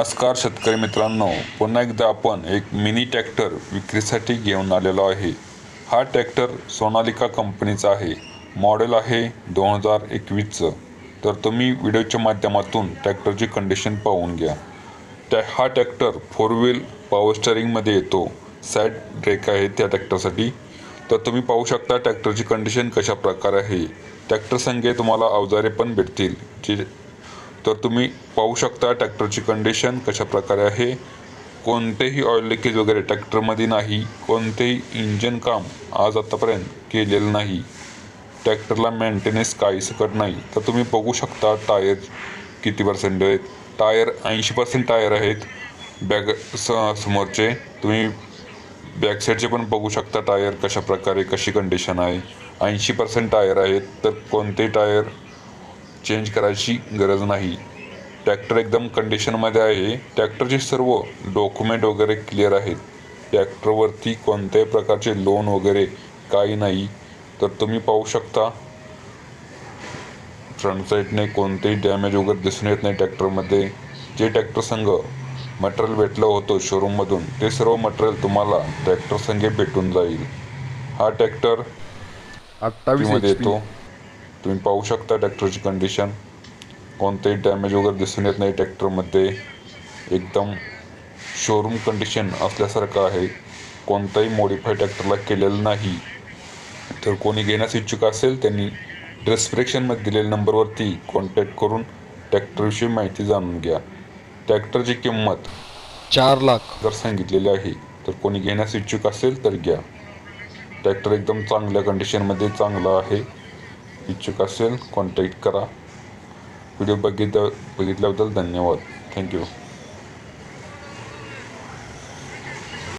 नमस्कार शेतकरी मित्रांनो. पुन्हा एकदा आपण एक मिनी ट्रॅक्टर विक्रीसाठी घेऊन आलेलो आहे. हा ट्रॅक्टर सोनालिका कंपनीचा आहे. मॉडेल आहे दोन हजार एकवीसचं. तर तुम्ही व्हिडिओच्या माध्यमातून ट्रॅक्टरची कंडिशन पाहून घ्या. त्या हा ट्रॅक्टर फोर व्हील पॉवर स्टरिंगमध्ये येतो. साईड ब्रेक आहे त्या ट्रॅक्टरसाठी. तर तुम्ही पाहू शकता ट्रॅक्टरची कंडिशन कशा प्रकारे आहे. ट्रॅक्टर संगे तुम्हाला अवजारे पण भेटतील. जे तर तुम्ही पाहू शकता ट्रॅक्टरची कंडिशन कशा प्रकारे आहे. कोणतेही ऑइल लिकेज वगैरे ट्रॅक्टरमध्ये नाही. कोणतेही इंजन काम आज आतापर्यंत केलेलं नाही. ट्रॅक्टरला मेंटेनन्स काही सकट नाही. तर तुम्ही बघू शकता टायर किती पर्सेंट आहेत. टायर ऐंशी पर्सेंट टायर आहेत. बॅग स समोरचे. तुम्ही बॅकसाईडचे पण बघू शकता टायर कशा प्रकारे कशी कंडिशन आहे. ऐंशी पर्सेंट टायर आहेत. तर कोणते टायर चेंज करायची गरज नाही. ट्रॅक्टर एकदम कंडिशनमध्ये आहे. ट्रॅक्टरचे सर्व डॉक्युमेंट वगैरे क्लिअर आहेत. ट्रॅक्टरवरती कोणत्याही प्रकारचे लोन वगैरे काही नाही. तर तुम्ही पाहू शकता फ्रंट साईडने कोणतेही डॅमेज वगैरे दिसून येत नाही ट्रॅक्टरमध्ये. जे ट्रॅक्टर संघ मटेरियल भेटलं होतं शोरूममधून ते सर्व मटेरियल तुम्हाला ट्रॅक्टर संघे भेटून जाईल. हा ट्रॅक्टर HP. येतो तुम्ही पाहू शकता ट्रॅक्टरची कंडिशन कोणतेही डॅमेज वगैरे दिसून येत नाही ट्रॅक्टरमध्ये. एकदम शोरूम कंडिशन असल्यासारखं आहे. कोणताही मॉडिफाय ट्रॅक्टरला केलेलं नाही. तर कोणी घेण्यास इच्छुक असेल त्यांनी डिस्क्रिप्शनमध्ये दिलेल्या नंबरवरती कॉन्टॅक्ट करून ट्रॅक्टरविषयी माहिती जाणून घ्या. ट्रॅक्टरची किंमत चार लाख. जर सांगितलेली आहे तर कोणी घेण्यास इच्छुक असेल तर घ्या. ट्रॅक्टर एकदम चांगल्या कंडिशनमध्ये चांगला आहे. इच्छुक असेल कॉन्टॅक्ट करा. व्हिडिओ बघितल्या बघितल्याबद्दल धन्यवाद. थँक्यू